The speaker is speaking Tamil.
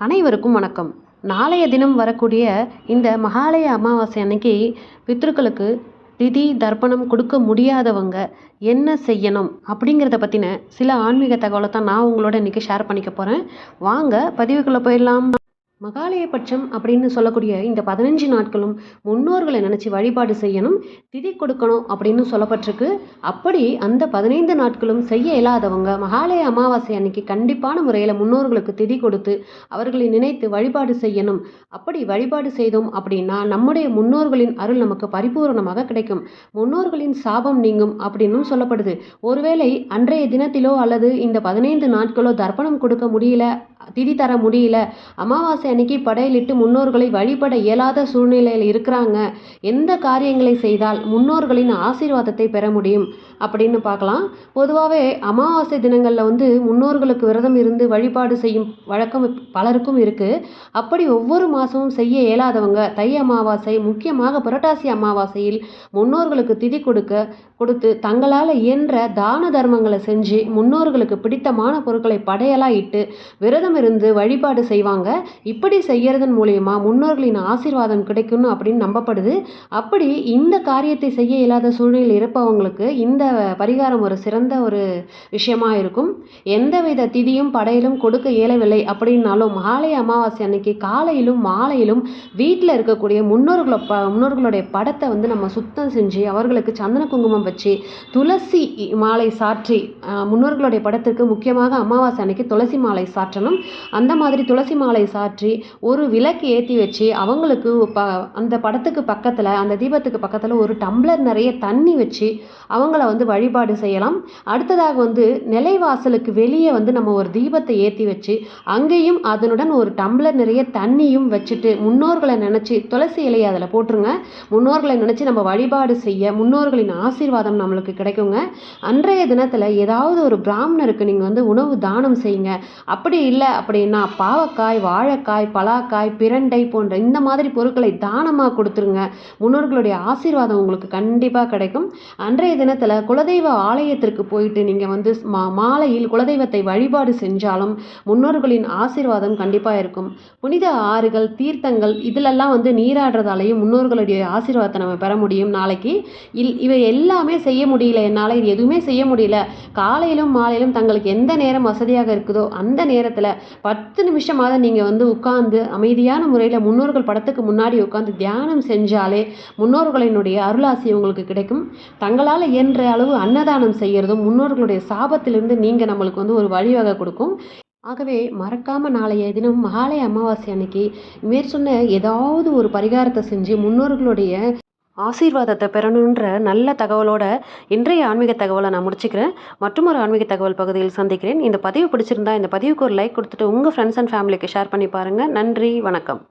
அனைவருக்கும் வணக்கம். நாளைய தினம் வரக்கூடிய இந்த மகாலய அமாவாசை அன்னைக்கு பித்ருக்களுக்கு திதி தர்ப்பணம் கொடுக்க முடியாதவங்க என்ன செய்யணும் அப்படிங்கிறத பற்றின சில ஆன்மீக தகவலை தான் நான் உங்களோட இன்றைக்கி ஷேர் பண்ணிக்க போகிறேன் வாங்க பதிவுக்குள்ளே போயிடலாம். மகாலயபட்சம் அப்படின்னு சொல்லக்கூடிய இந்த பதினஞ்சு நாட்களும் முன்னோர்களை நினச்சி வழிபாடு செய்யணும் திதி கொடுக்கணும் அப்படின்னு சொல்லப்பட்டிருக்கு. அப்படி அந்த பதினைந்து நாட்களும் செய்ய இயலாதவங்க மகாலய அமாவாசை அன்னைக்கு கண்டிப்பான முறையில் முன்னோர்களுக்கு திதி கொடுத்து அவர்களை நினைத்து வழிபாடு செய்யணும். அப்படி வழிபாடு செய்தோம் அப்படின்னா நம்முடைய முன்னோர்களின் அருள் நமக்கு பரிபூரணமாக கிடைக்கும். முன்னோர்களின் சாபம் நீங்கும் அப்படின்னும் சொல்லப்படுது. ஒருவேளை அன்றைய தினத்திலோ அல்லது இந்த பதினைந்து நாட்களோ தர்ப்பணம் கொடுக்க முடியல திதி தர முடியல அமாவாசை அன்னைக்கு படையலிட்டு முன்னோர்களை வழிபட இயலாத சூழ்நிலையில் இருக்கிறாங்க. எந்த காரியங்களை செய்தால் முன்னோர்களின் ஆசீர்வாதத்தை பெற முடியும் அப்படின்னு பார்க்கலாம். பொதுவாகவே அமாவாசை தினங்களில் வந்து முன்னோர்களுக்கு விரதம் இருந்து வழிபாடு செய்யும் வழக்கம் பலருக்கும் இருக்குது அப்படி ஒவ்வொரு மாதமும் செய்ய இயலாதவங்க தை அமாவாசை முக்கியமாக புரட்டாசி அமாவாசையில் முன்னோர்களுக்கு திதி கொடுக்க கொடுத்து தங்களால் இயன்ற தான தர்மங்களை செஞ்சு முன்னோர்களுக்கு பிடித்தமான பொருட்களை படையலாக இட்டு விரதம் இருந்து வழிபாடு செய்வாங்க. இப்படி செய்யறதன் மூலயமா முன்னோர்களின் ஆசீர்வாதம் கிடைக்கும்னு அப்படின்னு நம்பப்படுது. அப்படி இந்த காரியத்தை செய்ய இயலாத சூழ்நிலையில் இருப்பவங்களுக்கு இந்த பரிகாரம் ஒரு சிறந்த ஒரு விஷயமா இருக்கும். எந்தவித திதியும் படையிலும் கொடுக்க இயலவில்லை அப்படின்னாலும் மாலை அமாவாசை அன்னைக்கு காலையிலும் மாலையிலும் வீட்டில் இருக்கக்கூடிய முன்னோர்களை ப முன்னோர்களுடைய படத்தை வந்து நம்ம சுத்தம் செஞ்சு அவர்களுக்கு சந்தன குங்குமம் வச்சு துளசி மாலை சாற்றி முன்னோர்களுடைய படத்திற்கு முக்கியமாக அமாவாசை அன்னைக்கு துளசி மாலை சாற்றணும். அந்த மாதிரி துளசி மாலை சாற்றி ஒரு விளக்கு ஏற்றி வச்சு அவங்களுக்கு ப அந்த படத்துக்கு பக்கத்தில் அந்த தீபத்துக்கு பக்கத்தில் ஒரு டம்ளர் நிறைய தண்ணி வச்சு அவங்கள வந்து வழிபாடு செய்யலாம். அடுத்ததாக வந்து நிலைவாசலுக்கு வெளியே வந்து நம்ம ஒரு தீபத்தை ஏற்றி வச்சு அங்கேயும் அதனுடன் ஒரு டம்ளர் நிறைய தண்ணியும் வச்சுட்டு முன்னோர்களை நினச்சி துளசி இலையை அதில் போட்டுருங்க. முன்னோர்களை நினச்சி நம்ம வழிபாடு செய்ய முன்னோர்களின் ஆசீர்வாதம் நம்மளுக்கு கிடைக்குங்க. அன்றைய தினத்தில் ஏதாவது ஒரு பிராமணருக்கு நீங்கள் வந்து உணவு தானம் செய்யுங்க. அப்படி இல்லை அப்படின்னா பாவக்காய் வாழைக்காய் பலாக்காய் பிரண்டை போன்ற இந்த மாதிரி பொருட்களை தானமாக கொடுத்துருங்க. முன்னோர்களுடைய ஆசீர்வாதம் உங்களுக்கு கண்டிப்பாக கிடைக்கும். அன்றைய தினத்தில் குலதெய்வ ஆலயத்திற்கு போயிட்டு நீங்கள் வந்து மா மாலையில் குலதெய்வத்தை வழிபாடு செஞ்சாலும் முன்னோர்களின் ஆசீர்வாதம் கண்டிப்பாக இருக்கும். புனித ஆறுகள் தீர்த்தங்கள் இதிலெல்லாம் வந்து நீராடுறதாலையும் முன்னோர்களுடைய ஆசீர்வாதத்தை நம்ம பெற முடியும் நாளைக்கு. இல் இவை எல்லாமே செய்ய முடியல என்னால் இது எதுவுமே செய்ய முடியல. காலையிலும் மாலையிலும் தங்களுக்கு எந்த நேரம் வசதியாக இருக்குதோ அந்த நேரத்தில் பத்து நிமிஷமாக நீங்கள் வந்து உட்காந்து அமைதியான முறையில் முன்னோர்கள் படத்துக்கு முன்னாடி உட்காந்து தியானம் செஞ்சாலே முன்னோர்களினுடைய அருளாசி உங்களுக்கு கிடைக்கும். தங்களால் இயன்ற அளவு அன்னதானம் செய்கிறதும் முன்னோர்களுடைய சாபத்திலிருந்து நீங்கள் நம்மளுக்கு வந்து ஒரு வழிவகை கொடுக்கும். ஆகவே மறக்காமல் நாளைய தினம் மகாலய அமாவாசை அன்னைக்கு மேற்சொன்ன ஏதாவது ஒரு பரிகாரத்தை செஞ்சு முன்னோர்களுடைய ஆசீர்வாதத்தை பெறணுன்ற நல்ல தகவலோட இன்றைய ஆன்மீக தகவலை நான் முடிச்சுக்கிறேன். மற்றும் ஒரு ஆன்மீக தகவல் பகுதியில் சந்திக்கிறேன். இந்த பதிவு பிடிச்சிருந்தா இந்த பதிவுக்கு ஒரு லைக் கொடுத்துட்டு உங்கள் ஃப்ரெண்ட்ஸ் அண்ட் ஃபேமிலிக்கு ஷேர் பண்ணி பாருங்கள் நன்றி வணக்கம்.